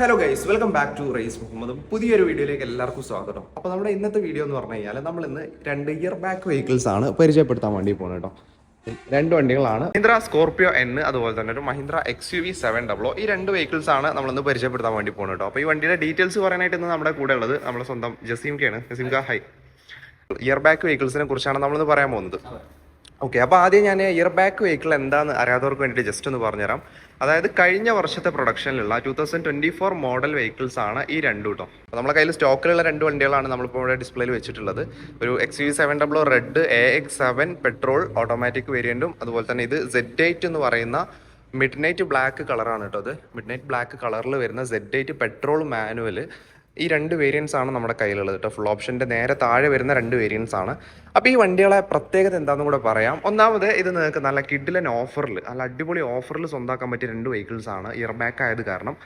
Hello guys welcome back to race Muhammad പുതിയൊരു വീഡിയോയിലേക്ക് എല്ലാവർക്കും സ്വാഗതം. അപ്പോൾ നമ്മുടെ ഇന്നത്തെ വീഡിയോ എന്ന് പറഞ്ഞു കഴിഞ്ഞാൽ നമ്മൾ ഇന്ന് രണ്ട് ഇയർ ബാക്ക് വെഹിക്കിൾസ് ആണ് പരിചയപ്പെടുത്താൻ വേണ്ടി പോകുന്നത് കേട്ടോ രണ്ട് വണ്ടികളാണ്. മഹീന്ദ്ര സ്കോർപിയോ എൻ അതുപോലെ തന്നെ ഒരു Mahindra X U V seven double o ഈ രണ്ട് വെഹിക്കിൾസ് ആണ് നമ്മൾ ഇന്ന് പരിചയപ്പെടുത്താൻ വേണ്ടി പോകുന്നത് കേട്ടോ അപ്പോൾ ഈ വണ്ടിയുടെ ഡീറ്റെയിൽസ് പറയാനായിട്ട് ഇന്ന് നമ്മുടെ കൂടെ ഉള്ളത് നമ്മുടെ സ്വന്തം ജസീംകയാണ്. ജസീംക ഹൈ ഇയർ ബാക്ക് വെഹിക്കിൾസിനെ കുറിച്ചാണ് നമ്മളിന്ന് പറയാൻ പോകുന്നത്. ഓക്കെ അപ്പോൾ ആദ്യം ഞാൻ ഇയർ ബാക്ക് വെഹിക്കിൾ എന്താണെന്ന് അറിയാത്തവർക്ക് വേണ്ടിയിട്ട് ജസ്റ്റ് ഒന്ന് പറഞ്ഞുതരാം. അതായത് കഴിഞ്ഞ വർഷത്തെ പ്രൊഡക്ഷനിലുള്ള two thousand twenty four model vehicles ആണ് ഈ രണ്ട് കേട്ടോ അപ്പോൾ നമ്മുടെ കയ്യിൽ സ്റ്റോക്കിലുള്ള രണ്ട് വണ്ടികളാണ് നമ്മളിപ്പോൾ ഇവിടെ ഡിസ്പ്ലേയിൽ വെച്ചിട്ടുള്ളത്. ഒരു X U seven W red A X seven petrol automatic വേരിയന്റും അതുപോലെ തന്നെ ഇത് സെഡ് എയ്റ്റ് എന്ന് പറയുന്ന മിഡ് നൈറ്റ് ബ്ലാക്ക് കളറാണ് കേട്ടോ അത്. മിഡ് നൈറ്റ് ബ്ലാക്ക് കളറിൽ വരുന്ന സെഡ് എയ്റ്റ് പെട്രോൾ മാനുവൽ ഈ രണ്ട് വേരിയൻസ് ആണ് നമ്മുടെ കയ്യിലുള്ളത് കേട്ടോ ഫുൾ ഓപ്ഷന്റെ നേരെ താഴെ വരുന്ന രണ്ട് വേരിയൻസ് ആണ്. അപ്പോൾ ഈ വണ്ടികളെ പ്രത്യേകത എന്താണെന്ന് കൂടെ പറയാം. ഒന്നാമത് ഇത് നിങ്ങൾക്ക് നല്ല കിഡിലൻ ഓഫറിൽ നല്ല അടിപൊളി ഓഫറിൽ സ്വന്തമാക്കാൻ പറ്റിയ രണ്ട് വെഹിക്കിൾസ് ആണ് ഇയർ ബാക്ക് ആയത് കാരണം.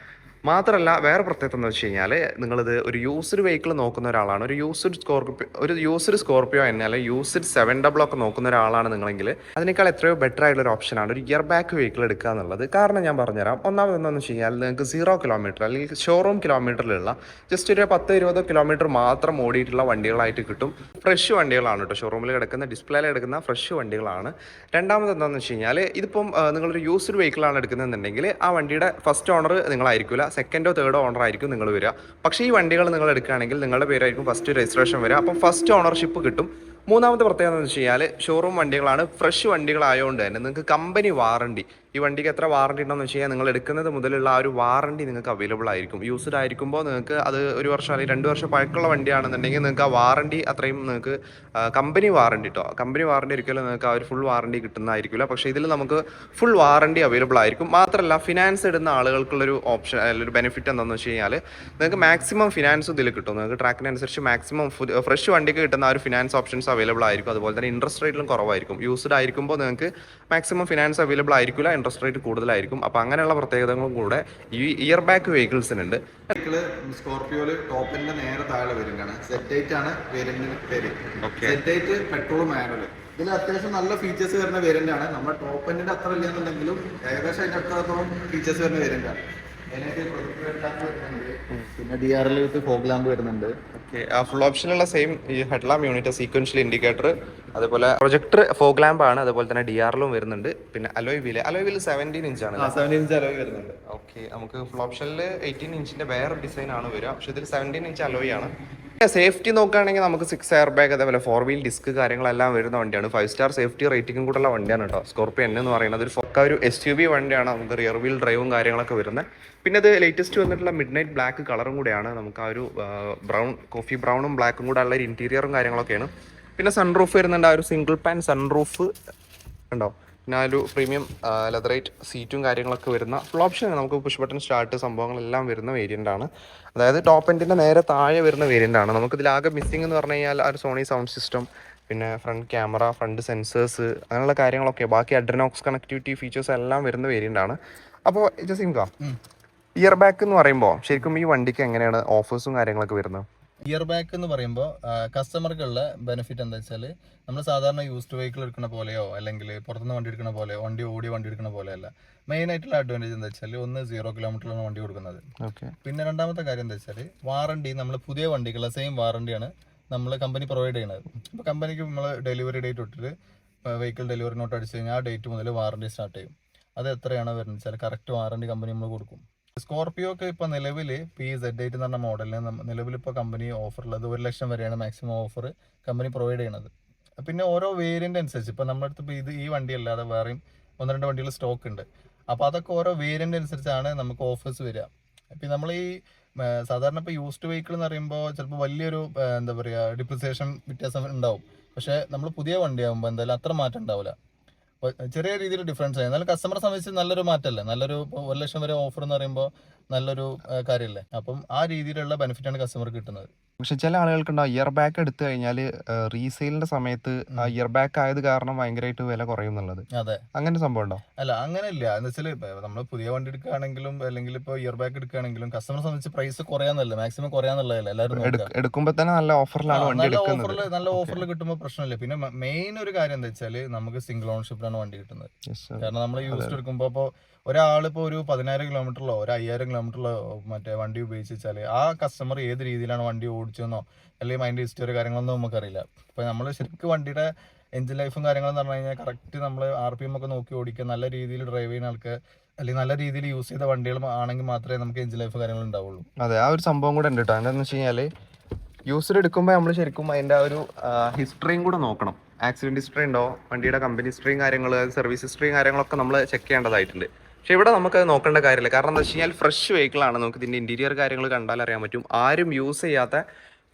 മാത്രമല്ല വേറെ പ്രത്യേകത എന്ന് വെച്ച് കഴിഞ്ഞാൽ നിങ്ങളിത് ഒരു യൂസ്ഡ് വെഹിക്കിൾ നോക്കുന്ന ഒരാളാണ്. ഒരു യൂസ്ഡ് സ്കോർപ്പിയോ ഒരു യൂസ്ഡ് സ്കോർപ്പിയോ തന്നെ അല്ലെങ്കിൽ യൂസ്ഡ് സെവൻ ഡബിൾ ഒക്കെ നോക്കുന്ന ഒരാളാണ് നിങ്ങളെങ്കിൽ അതിനേക്കാൾ എത്രയോ ബെറ്റർ ആയിട്ടുള്ള ഒരു ഓപ്ഷനാണ് ഒരു ഇയർ ബാക്ക് വെഹിക്കിൾ എടുക്കുക എന്നുള്ളത്. കാരണം ഞാൻ പറഞ്ഞുതരാം. ഒന്നാമതെന്ന് വെച്ച് കഴിഞ്ഞാൽ നിങ്ങൾക്ക് സീറോ കിലോമീറ്റർ അല്ലെങ്കിൽ ഷോറൂം കിലോമീറ്ററിലുള്ള ജസ്റ്റ് ഒരു പത്ത് ഇരുപതോ കിലോമീറ്റർ മാത്രം ഓടിയിട്ടുള്ള വണ്ടികളായിട്ട് കിട്ടും. ഫ്രഷ് വണ്ടികളാണ് കേട്ടോ. ഷോറൂമിൽ കിടക്കുന്ന ഡിസ്പ്ലേയിൽ എടുക്കുന്ന ഫ്രഷ് വണ്ടികളാണ്. രണ്ടാമത് എന്താണെന്ന് വെച്ച് കഴിഞ്ഞാൽ ഇതിപ്പം നിങ്ങളൊരു യൂസ്ഡ് വെഹിക്കിളാണ് എടുക്കുന്നതെന്നുണ്ടെങ്കിൽ ആ വണ്ടിയുടെ ഫസ്റ്റ് ഓണർ നിങ്ങളായിരിക്കില്ല സെക്കൻഡോ തേർഡോ ഓണർ ആയിരിക്കും നിങ്ങൾ വരിക. പക്ഷേ ഈ വണ്ടികൾ നിങ്ങൾ എടുക്കുകയാണെങ്കിൽ നിങ്ങളുടെ പേരായിരിക്കും ഫസ്റ്റ് രജിസ്ട്രേഷൻ വരിക. അപ്പം ഫസ്റ്റ് ഓണർഷിപ്പ് കിട്ടും. മൂന്നാമത്തെ പ്രത്യേകത എന്ന് വെച്ച് കഴിഞ്ഞാൽ ഷോറൂം വണ്ടികളാണ്. ഫ്രഷ് വണ്ടികളായതുകൊണ്ട് തന്നെ നിങ്ങൾക്ക് കമ്പനി വാറണ്ടി ഈ വണ്ടിക്ക് എത്ര വാറണ്ടി ഉണ്ടെന്ന് വെച്ച് കഴിഞ്ഞാൽ നിങ്ങൾ എടുക്കുന്നത് മുതലുള്ള ആ ഒരു വാറണ്ടി നിങ്ങൾക്ക് അവൈലബിൾ ആയിരിക്കും. യൂസ്ഡ് ആയിരിക്കുമ്പോൾ നിങ്ങൾക്ക് അത് ഒരു വർഷം അല്ലെങ്കിൽ രണ്ട് വർഷം പഴക്കമുള്ള വണ്ടിയാണെന്നുണ്ടെങ്കിൽ നിങ്ങൾക്ക് ആ വാറണ്ടി അത്രയും നിങ്ങൾക്ക് കമ്പനി വാറണ്ടി കേട്ടോ കമ്പനി വാറണ്ടി ഒരിക്കലും നിങ്ങൾക്ക് ആ ഒരു ഫുൾ വാറണ്ടി കിട്ടുന്നതായിരിക്കില്ല. പക്ഷേ ഇതിൽ നമുക്ക് ഫുൾ വാറണ്ടി അവൈലബിൾ ആയിരിക്കും. മാത്രമല്ല ഫിനാൻസ് ഇടുന്ന ആളുകൾക്കുള്ളൊരു ഓപ്ഷൻ അല്ലെങ്കിൽ ഒരു ബെനിഫിറ്റ് എന്താണെന്ന് വെച്ച് കഴിഞ്ഞാൽ നിങ്ങൾക്ക് മാക്സിമം ഫിനാൻസ് ഇതിൽ കിട്ടും. നിങ്ങൾക്ക് ട്രാക്കിനനുസരിച്ച് മാക്സിമം ഫ്രഷ് വണ്ടിക്ക് കിട്ടുന്ന ആ ഒരു ഫിനാൻസ് ഓപ്ഷൻസ് അവൈലബിൾ ആയിരിക്കും. അതുപോലെ തന്നെ ഇൻട്രസ്റ്റ് റേറ്റിലും കുറവായിരിക്കും. യൂസ്ഡ് ആയിരിക്കുമ്പോൾ നിങ്ങൾക്ക് മാക്സിമം ഫിനാൻസ് അവൈലബിൾ ആയിരിക്കില്ല. ഇൻട്രസ്റ്റ് റേറ്റ് കൂടുതലായിരിക്കും. അപ്പോൾ അങ്ങനെയുള്ള പ്രത്യേകതകളും കൂടെ ഈ ഇയർ ബാക്ക് വെഹിക്കിൾസിനുണ്ട് സ്കോർപിയോയിൽ ടോപ്പിന്റെ നേരെ താഴെ വരുന്നതാണ്. സെറ്റ് എയ്റ്റ് ആണ് വേരിയന്റിന് പേര്. സെറ്റ് എയ്റ്റ് പെട്രോൾ മാനുവൽ ഇതിൽ അത്യാവശ്യം നല്ല ഫീച്ചേഴ്സ് വരുന്ന വേരിയന്റ് ആണ്. നമ്മുടെ ടോപ്പ് എൻഡിന്റെ അത്ര ഇല്ലെന്നുണ്ടെങ്കിലും ഏകദേശം അതിന്റെ അത്രത്തോളം ഫീച്ചേഴ്സ് വരുന്ന വേരിയന്റ് ആണ്. പിന്നെ D R L with fog lamp വരുന്നുണ്ട്. ഓക്കെ ആ ഫുൾ ഓപ്ഷനുള്ള സെയിം ഈ ഹെഡ്ലാമ്പ് യൂണിറ്റ് സീക്വൻഷ്യൽ ഇൻഡിക്കേറ്റർ അതുപോലെ പ്രൊജക്ടർ ഫോഗ് ലാമ്പ് ആണ് അതുപോലെ തന്നെ ഡി ആറിലും വരുന്നുണ്ട്. പിന്നെ alloy wheel alloy wheel seventeen inch ആണ് സെവന്റീൻ ഇഞ്ച് അലോയ് വരുന്നുണ്ട്. ഓക്കെ നമുക്ക് ഫുൾ ഓപ്ഷനിൽ എയ്റ്റീൻ ഇഞ്ചിന്റെ വേറെ ഡിസൈൻ ആണ് വരിക. പക്ഷെ ഇതിൽ സെവന്റീൻ ഇഞ്ച് അലോയ് ആണ്. സേഫ്റ്റി നോക്കുകയാണെങ്കിൽ നമുക്ക് സിക്സ് എയർ ബാഗ് അതേപോലെ ഫോർ വീൽ ഡിസ്ക് കാര്യങ്ങളെല്ലാം വരുന്ന വണ്ടിയാണ്. ഫൈവ് സ്റ്റാർ സേഫ്റ്റി റേറ്റിംഗും കൂടെയുള്ള വണ്ടിയാണ് കേട്ടോ സ്കോർപ്പിയോ എന്ന് പറയുന്നത് ഒരു ഫൊക്ക ഒരു എസ് യു ബി വണ്ടിയാണ് നമുക്ക് റിയർ വീൽ ഡ്രൈവും കാര്യങ്ങളൊക്കെ വരുന്നത്. പിന്നെ അത് ലേറ്റസ്റ്റ് വന്നിട്ടുള്ള മിഡ് നൈറ്റ് ബ്ലാക്ക് കളറും കൂടെയാണ് നമുക്ക് ആ ഒരു ബ്രൗൺ കോഫി ബ്രൗണും ബ്ലാക്കും കൂടെ ഉള്ള ഒരു ഇന്റീരിയറും കാര്യങ്ങളൊക്കെയാണ്. പിന്നെ സൺറൂഫ് വരുന്നുണ്ട്. ആ ഒരു സിംഗിൾ പാൻ സൺറൂഫ് ഉണ്ടോ? ഒരു പ്രീമിയം ലെതറേറ്റ് സീറ്റും കാര്യങ്ങളൊക്കെ വരുന്ന ഫുൾ ഓപ്ഷൻ നമുക്ക് പുഷ് ബട്ടൺ സ്റ്റാർട്ട് സംഭവങ്ങളെല്ലാം വരുന്ന വേരിയന്റ് ആണ്. അതായത് ടോപ്പ് എൻഡിന്റെ നേരെ താഴെ വരുന്ന വേരിയന്റ് ആണ്. നമുക്ക് ഇതിലാകെ മിസ്സിംഗ് എന്ന് പറഞ്ഞു കഴിഞ്ഞാൽ ആ ഒരു സോണി സൗണ്ട് സിസ്റ്റം പിന്നെ ഫ്രണ്ട് ക്യാമറ ഫ്രണ്ട് സെൻസേഴ്സ് അങ്ങനെയുള്ള കാര്യങ്ങളൊക്കെ ബാക്കി അഡ്രനോക്സ് കണക്ടിവിറ്റി ഫീച്ചേഴ്സ് എല്ലാം വരുന്ന വേരിയന്റ് ആണ്. അപ്പോൾ ജസിംക ഇയർ ബാക്ക് എന്ന് പറയുമ്പോൾ ശരിക്കും ഈ വണ്ടിക്ക് എങ്ങനെയാണ് ഓഫേഴ്സും കാര്യങ്ങളൊക്കെ വരുന്നത്? ഇയർ ബാക്ക് എന്ന് പറയുമ്പോൾ കസ്റ്റമർക്കുള്ള ബെനിഫിറ്റ് എന്താ വെച്ചാൽ നമ്മൾ സാധാരണ യൂസ്ഡ് വെഹിക്കിൾ എടുക്കുന്ന പോലെയോ അല്ലെങ്കിൽ പുറത്തുനിന്ന് വണ്ടി എടുക്കുന്ന പോലെ വണ്ടി ഓടി വണ്ടി എടുക്കുന്ന പോലെയല്ല. മെയിൻ ആയിട്ടുള്ള അഡ്വാന്റേജ് എന്താ വെച്ചാൽ ഒന്ന് സീറോ കിലോമീറ്ററിലാണ് വണ്ടി കൊടുക്കുന്നത്. പിന്നെ രണ്ടാമത്തെ കാര്യം എന്താ വെച്ചാൽ വാറണ്ടി നമ്മൾ പുതിയ വണ്ടിക്കുള്ള സെയിം വാറണ്ടിയാണ് നമ്മൾ കമ്പനി പ്രൊവൈഡ് ചെയ്യുന്നത്. അപ്പോൾ കമ്പനിക്ക് നമ്മൾ ഡെലിവറി ഡേറ്റ് ഇട്ടിട്ട് വെഹിക്കിൾ ഡെലിവറി നോട്ട് അടിച്ചു കഴിഞ്ഞാൽ ആ ഡേറ്റ് മുതൽ വാറണ്ടി സ്റ്റാർട്ട് ചെയ്യും. അത് എത്രയാണ് വരുന്നത് വെച്ചാൽ കറക്റ്റ് വാറണ്ടി കമ്പനി നമ്മൾ കൊടുക്കും. സ്കോർപിയോക്ക് ഇപ്പൊ നിലവിൽ പി സെഡ് എയ്റ്റ് എന്ന് പറഞ്ഞ മോഡലിന് നിലവിൽ ഇപ്പോൾ കമ്പനി ഓഫറുള്ളത് ഒരു ലക്ഷം വരെയാണ് മാക്സിമം ഓഫർ കമ്പനി പ്രൊവൈഡ് ചെയ്യണത്. പിന്നെ ഓരോ വേരിയന്റ് അനുസരിച്ച് ഇപ്പൊ നമ്മുടെ അടുത്ത് ഇപ്പോൾ ഇത് ഈ വണ്ടി അല്ലാതെ വേറെയും ഒന്ന് രണ്ട് വണ്ടികൾ സ്റ്റോക്ക് ഉണ്ട്. അപ്പോൾ അതൊക്കെ ഓരോ വേരിയന്റ് അനുസരിച്ചാണ് നമുക്ക് ഓഫേഴ്സ് വരിക. ഇപ്പം നമ്മൾ ഈ സാധാരണ ഇപ്പോൾ യൂസ്ഡ് വെഹിക്കിൾ എന്ന് പറയുമ്പോൾ ചിലപ്പോൾ വലിയൊരു എന്താ പറയുക ഡിപ്രിസിയേഷൻ വ്യത്യാസം ഉണ്ടാവും. പക്ഷേ നമ്മൾ പുതിയ വണ്ടിയാകുമ്പോൾ എന്തായാലും അത്ര മാറ്റം ഉണ്ടാവില്ല ചെറിയ രീതിയിൽ ഡിഫറൻസ് ആയി. എന്നാലും കസ്റ്റമറെ സംബന്ധിച്ച് നല്ലൊരു മാറ്റമല്ലേ നല്ലൊരു ഒരു ലക്ഷം വരെ ഓഫർ എന്ന് പറയുമ്പോൾ നല്ലൊരു കാര്യമല്ലേ അപ്പം ആ രീതിയിലുള്ള ബെനിഫിറ്റാണ് കസ്റ്റമർക്ക് കിട്ടുന്നത്. പക്ഷെ ചില ആളുകൾക്കുണ്ടാവും ഇയർ ബാക്ക് എടുത്തു കഴിഞ്ഞാൽ റീസെയിലിന്റെ സമയത്ത് ആ ഇയർ ബാക്ക് ആയത് കാരണം ഭയങ്കരമായിട്ട് വില കുറയും എന്നുള്ളത് അതെ. അങ്ങനെ സംഭവം ഉണ്ടോ അല്ല അങ്ങനെ ഇല്ല എന്ന് വെച്ചാൽ നമ്മൾ പുതിയ വണ്ടി എടുക്കുകയാണെങ്കിലും അല്ലെങ്കിൽ ഇപ്പോൾ ഇയർ ബാക്ക് എടുക്കുകയാണെങ്കിലും കസ്റ്റമറെ സംബന്ധിച്ച് പ്രൈസ് കുറയാന്നല്ല മാക്സിമം കുറയാന്നുള്ളതല്ല? എല്ലാവരും എടുക്കുമ്പോൾ തന്നെ നല്ല ഓഫറിലാണ് വണ്ടി നല്ല ഓഫറിൽ നല്ല ഓഫറിൽ കിട്ടുമ്പോൾ പ്രശ്നമില്ല. പിന്നെ മെയിൻ ഒരു കാര്യം എന്താ വെച്ചാൽ നമുക്ക് സിംഗിൾ ഓണർഷിപ്പിലാണ് വണ്ടി കിട്ടുന്നത്. കാരണം നമ്മൾ യൂസ് എടുക്കുമ്പോൾ ഇപ്പോൾ ഒരാളിപ്പോൾ ഒരു പതിനായിരം കിലോമീറ്ററിലോ ഒരു അയ്യായിരം കിലോമീറ്ററിലോ മറ്റേ വണ്ടി ഉപയോഗിച്ച് വെച്ചാൽ ആ കസ്റ്റമർ ഏത് രീതിയിലാണ് വണ്ടി ഓടിച്ചതെന്നോ അല്ലെങ്കിൽ അതിന്റെ ഹിസ്റ്ററി കാര്യങ്ങളൊന്നും നമുക്കറിയില്ല. അപ്പോൾ നമ്മൾ ശരിക്കും വണ്ടിയുടെ എഞ്ചിൻ ലൈഫും കാര്യങ്ങളും പറഞ്ഞു കഴിഞ്ഞാൽ കറക്റ്റ് നമ്മൾ ആർ പി എം ഒക്കെ നോക്കി ഓടിക്കുക നല്ല രീതിയിൽ ഡ്രൈവ് ചെയ്യുന്ന ആൾക്ക് അല്ലെങ്കിൽ നല്ല രീതിയിൽ യൂസ് ചെയ്ത വണ്ടികൾ ആണെങ്കിൽ മാത്രമേ നമുക്ക് എഞ്ചിൻ ലൈഫ് കാര്യങ്ങൾ ഉണ്ടാവുള്ളൂ. അതെ ആ ഒരു സംഭവം കൂടെ ഉണ്ട് കേട്ടോ എന്താണെന്ന് വെച്ച് കഴിഞ്ഞാൽ യൂസർ എടുക്കുമ്പോൾ നമ്മൾ ശരിക്കും അതിന്റെ ആ ഒരു ഹിസ്റ്ററിയും കൂടെ നോക്കണം. ആക്സിഡന്റ് ഹിസ്റ്ററി ഉണ്ടോ? വണ്ടിയുടെ കമ്പനി ഹിസ്റ്ററിയും കാര്യങ്ങൾ സർവീസ് ഹിസ്റ്ററിയും കാര്യങ്ങളൊക്കെ നമ്മൾ ചെക്ക് ചെയ്യേണ്ടതായിട്ടുണ്ട്. പക്ഷേ ഇവിടെ നമുക്ക് അത് നോക്കേണ്ട കാര്യമില്ല. കാരണം എന്താ വെച്ച് കഴിഞ്ഞാൽ ഫ്രഷ് വെഹിക്കിളാണ് നമുക്ക് ഇതിന്റെ ഇന്റീരിയർ കാര്യങ്ങൾ കണ്ടാൽ അറിയാൻ പറ്റും. ആരും യൂസ് ചെയ്യാത്ത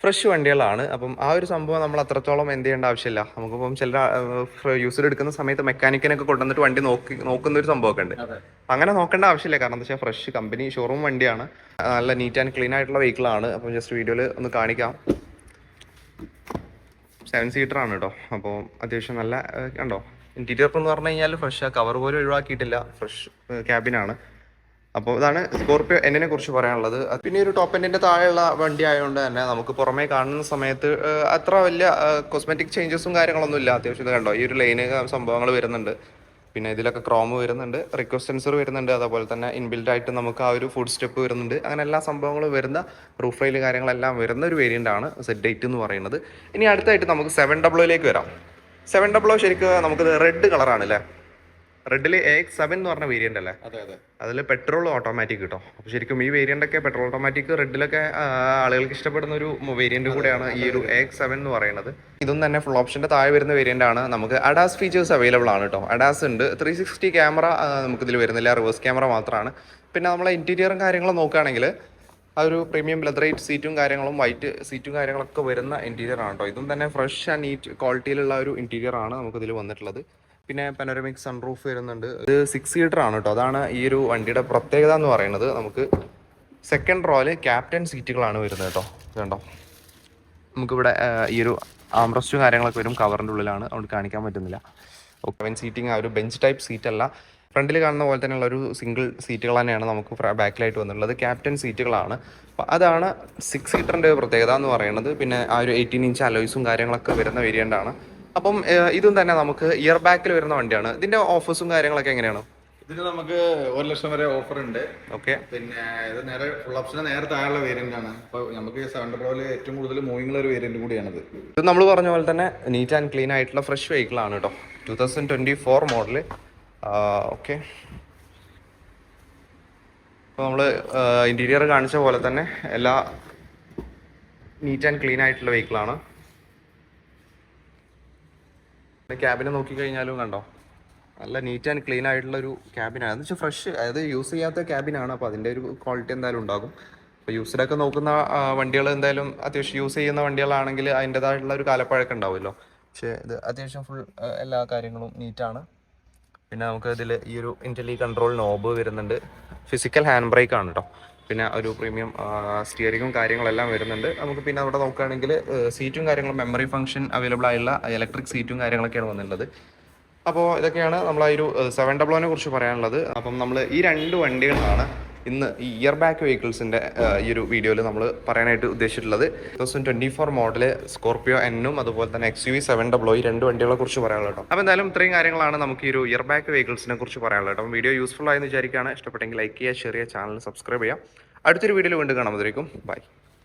ഫ്രഷ് വണ്ടികളാണ്. അപ്പം ആ ഒരു സംഭവം നമ്മൾ അത്രത്തോളം എന്ത് ചെയ്യേണ്ട ആവശ്യമില്ല. നമുക്കിപ്പം ചില യൂസർ എടുക്കുന്ന സമയത്ത് മെക്കാനിക്കിനൊക്കെ കൊണ്ടുവന്നിട്ട് വണ്ടി നോക്കി നോക്കുന്ന ഒരു സംഭവമൊക്കെ ഉണ്ട്. അങ്ങനെ നോക്കേണ്ട ആവശ്യമില്ല. കാരണം എന്താ വെച്ചാൽ ഫ്രഷ് കമ്പനി ഷോറൂം വണ്ടിയാണ്. നല്ല നീറ്റ് ആൻഡ് ക്ലീൻ ആയിട്ടുള്ള വെഹിക്കിളാണ് അപ്പം ജസ്റ്റ് വീഡിയോയിൽ ഒന്ന് കാണിക്കാം. സെവൻ സീറ്റർ ആണ് കേട്ടോ അപ്പോൾ അത്യാവശ്യം നല്ല കണ്ടോ? ഇന്റീരിയർ എന്ന് പറഞ്ഞു കഴിഞ്ഞാൽ ഫ്രഷ് കവർ പോലും ഒഴിവാക്കിയിട്ടില്ല. ഫ്രഷ് ക്യാബിനാണ് അപ്പോൾ ഇതാണ് സ്കോർപ്പിയോ എന്നിനെ കുറിച്ച് പറയാനുള്ളത്. പിന്നെ ഒരു ടോപ്പ് എൻഡിന്റെ താഴെയുള്ള വണ്ടി ആയതുകൊണ്ട് തന്നെ നമുക്ക് പുറമേ കാണുന്ന സമയത്ത് അത്ര വലിയ കോസ്മെറ്റിക് ചേഞ്ചസും കാര്യങ്ങളൊന്നും ഇല്ല. അത്യാവശ്യം കണ്ടോ? ഈ ഒരു ലൈന് സംഭവങ്ങൾ വരുന്നുണ്ട്. പിന്നെ ഇതിലൊക്കെ ക്രോം വരുന്നുണ്ട്. റിക്വസ്റ്റ് സെൻസർ വരുന്നുണ്ട്. അതേപോലെ തന്നെ ഇൻബിൽഡ് ആയിട്ട് നമുക്ക് ആ ഒരു ഫുഡ് സ്റ്റെപ്പ് വരുന്നുണ്ട്. അങ്ങനെ എല്ലാ സംഭവങ്ങളും വരുന്ന റൂഫ് കാര്യങ്ങളെല്ലാം വരുന്ന ഒരു വേരിയന്റ് ആണ് സെറ്റ് ഡേറ്റ് എന്ന് പറയുന്നത്. ഇനി അടുത്തായിട്ട് നമുക്ക് സെവൻ ഡബ്ല്യൂയിലേക്ക് വരാം. സെവൻ ഡബിൾ ഓ ശരിക്കും നമുക്ക് റെഡ് കളറാണ് അല്ലേ റെഡിൽ എ എക്സ് സെവൻ എന്ന് പറഞ്ഞ വേരിയന്റ് അല്ലേ? അതെ അതെ. അതിൽ പെട്രോൾ ഓട്ടോമാറ്റിക് കിട്ടും. അപ്പോൾ ശരിക്കും ഈ വേരിയന്റ് ഒക്കെ പെട്രോൾ ഓട്ടോമാറ്റിക് റെഡിലൊക്കെ ആളുകൾക്ക് ഇഷ്ടപ്പെടുന്ന ഒരു വേരിയന്റ് കൂടെയാണ് ഈ ഒരു എ എക്സ് സെവൻ എന്ന് പറയുന്നത്. ഇതും തന്നെ ഫുൾ ഓപ്ഷന്റെ താഴെ വരുന്ന വേരിയന്റ് ആണ്. നമുക്ക് അഡാസ് ഫീച്ചേഴ്സ് അവൈലബിൾ ആണ് കേട്ടോ അഡാസ് ഉണ്ട്. ത്രീ സിക്സ്റ്റി ക്യാമറ നമുക്ക് ഇതിൽ വരുന്നില്ല. റിവേഴ്സ് ക്യാമറ മാത്രമാണ് പിന്നെ നമ്മളെ ഇന്റീരിയറും കാര്യങ്ങളും നോക്കുകയാണെങ്കിൽ ആ ഒരു പ്രീമിയം ലെതറേറ്റ് സീറ്റും കാര്യങ്ങളും വൈറ്റ് സീറ്റും കാര്യങ്ങളൊക്കെ വരുന്ന ഇന്റീരിയർ ആണ് കേട്ടോ ഇതും തന്നെ ഫ്രഷ് ആൻഡ് നീറ്റ് ക്വാളിറ്റിയിലുള്ള ഒരു ഇന്റീരിയർ ആണ് നമുക്കിതിൽ വന്നിട്ടുള്ളത്. പിന്നെ പനോരമിക് സൺറൂഫ് വരുന്നുണ്ട്. ഇത് സിക്സ് സീറ്റർ ആണ് കേട്ടോ അതാണ് ഈ ഒരു വണ്ടിയുടെ പ്രത്യേകത എന്ന് പറയുന്നത്. നമുക്ക് സെക്കൻഡ് റോയിൽ ക്യാപ്റ്റൻ സീറ്റുകളാണ് വരുന്നത് കേട്ടോ ഇത് കണ്ടോ? നമുക്കിവിടെ ഈ ഒരു ആംറസ്റ്റും കാര്യങ്ങളൊക്കെ വരും കവറിന്റെ ഉള്ളിലാണ്. അതുകൊണ്ട് കാണിക്കാൻ പറ്റുന്നില്ല. ഓക്കെ വൻ സീറ്റിംഗ് ആ ഒരു ബെഞ്ച് ടൈപ്പ് സീറ്റല്ല ഫ്രണ്ടിൽ കാണുന്ന പോലെ തന്നെയുള്ള ഒരു സിംഗിൾ സീറ്റുകൾ തന്നെയാണ് നമുക്ക് ബാക്കിലായിട്ട് വന്നിട്ടുള്ളത്. ക്യാപ്റ്റൻ സീറ്റുകളാണ് അതാണ് സിക്സ് സീറ്ററിന്റെ പ്രത്യേകത എന്ന് പറയുന്നത്. പിന്നെ ആ ഒരു എയ്റ്റീൻ ഇഞ്ച് അലോയ്സും കാര്യങ്ങളൊക്കെ വരുന്ന വേരിയന്റ് ആണ്. അപ്പം ഇതും തന്നെ നമുക്ക് ഇയർ ബാക്കിൽ വരുന്ന വണ്ടിയാണ്. ഇതിന്റെ ഓഫേഴ്സും കാര്യങ്ങളൊക്കെ എങ്ങനെയാണ്? ഇതിന് നമുക്ക് ഒരു ലക്ഷം വരെ ഓഫർ ഉണ്ട്. ഓക്കെ പിന്നെ ഇത് നേരെ ഫുൾ ഓപ്ഷൻ നേരെ താഴെയുള്ള വേരിയന്റ് ആണ്. അപ്പോൾ നമുക്ക് സെവൻ പോലെ ഏറ്റവും കൂടുതൽ മൂവിംഗ് ഒരു വേരിയന്റ് കൂടിയാണിത്. ഇത് നമ്മൾ പറഞ്ഞ പോലെ തന്നെ നീറ്റ് ആൻഡ് ക്ലീൻ ആയിട്ടുള്ള ഫ്രഷ് വെഹിക്കിൾ ആണ് കേട്ടോ two thousand twenty four model okay. അപ്പോൾ നമ്മൾ ഇന്റീരിയർ കാണിച്ച പോലെ തന്നെ എല്ലാ നീറ്റ് ആൻഡ് ക്ലീൻ ആയിട്ടുള്ള വെഹിക്കിളാണ് ക്യാബിനെ നോക്കിക്കഴിഞ്ഞാലും കണ്ടോ? നല്ല നീറ്റ് ആൻഡ് ക്ലീൻ ആയിട്ടുള്ള ഒരു ക്യാബിനാണ് എന്ന് വെച്ചാൽ ഫ്രഷ് അതായത് യൂസ് ചെയ്യാത്ത ക്യാബിനാണ് അപ്പോൾ അതിന്റെ ഒരു ക്വാളിറ്റി എന്തായാലും ഉണ്ടാകും. അപ്പോൾ യൂസിലൊക്കെ നോക്കുന്ന വണ്ടികൾ എന്തായാലും അത്യാവശ്യം യൂസ് ചെയ്യുന്ന വണ്ടികളാണെങ്കിൽ അതിന്റെതായിട്ടുള്ള ഒരു കാലപ്പഴക്കം ഉണ്ടാവുമല്ലോ. പക്ഷേ ഇത് അത്യാവശ്യം ഫുൾ എല്ലാ കാര്യങ്ങളും നീറ്റാണ് പിന്നെ നമുക്ക് ഇതിൽ ഈ ഒരു ഇന്റലി കൺട്രോൾ നോബ് വരുന്നുണ്ട്. ഫിസിക്കൽ ഹാൻഡ് ബ്രേക്ക് ആണ് കേട്ടോ പിന്നെ ഒരു പ്രീമിയം സ്റ്റിയറിങ്ങും കാര്യങ്ങളെല്ലാം വരുന്നുണ്ട്. നമുക്ക് പിന്നെ അവിടെ നോക്കുകയാണെങ്കിൽ സീറ്റും കാര്യങ്ങളും മെമ്മറി ഫംഗ്ഷൻ അവൈലബിൾ ആയുള്ള ഇലക്ട്രിക് സീറ്റും കാര്യങ്ങളൊക്കെയാണ് വന്നിട്ടുള്ളത്. അപ്പോൾ ഇതൊക്കെയാണ് നമ്മൾ ആ ഒരു സെവൻ ഡബ്ലോനെ കുറിച്ച് പറയാനുള്ളത്. അപ്പം നമ്മൾ ഈ രണ്ട് വണ്ടികളാണ് ഇന്ന് ഈ ഇയർ ബാക്ക് വെഹിക്കിൾസിന്റെ ഈ ഒരു വീഡിയോയിൽ നമ്മൾ പറയാനായിട്ട് ഉദ്ദേശിച്ചിട്ടുള്ളത് thousand twenty four model Scorpio എന്നും അതുപോലെ തന്നെ X U V seven double O ഈ രണ്ട് വണ്ടികളെ കുറിച്ച് പറയാനുള്ളത് കേട്ടോ. അപ്പോൾ എന്തായാലും ഇത്രയും കാര്യങ്ങളാണ് നമുക്ക് ഈ ഒരു ഇയർ ബാക്ക് വെഹിക്കിൾസിനെ കുറിച്ച് പറയാനുള്ളത് കേട്ടോ. വീഡിയോ യൂസ്ഫുൾ ആയെന്ന് വിചാരിക്കുകയാണ്. ഇഷ്ടപ്പെട്ടെങ്കിൽ ലൈക്ക് ചെയ്യുക ഷെയർ ചെയ്യുക ചാനൽ സബ്സ്ക്രൈബ് ചെയ്യുക. അടുത്തൊരു വീഡിയോയിൽ വീണ്ടും കാണാം അതിലേക്കും ബൈ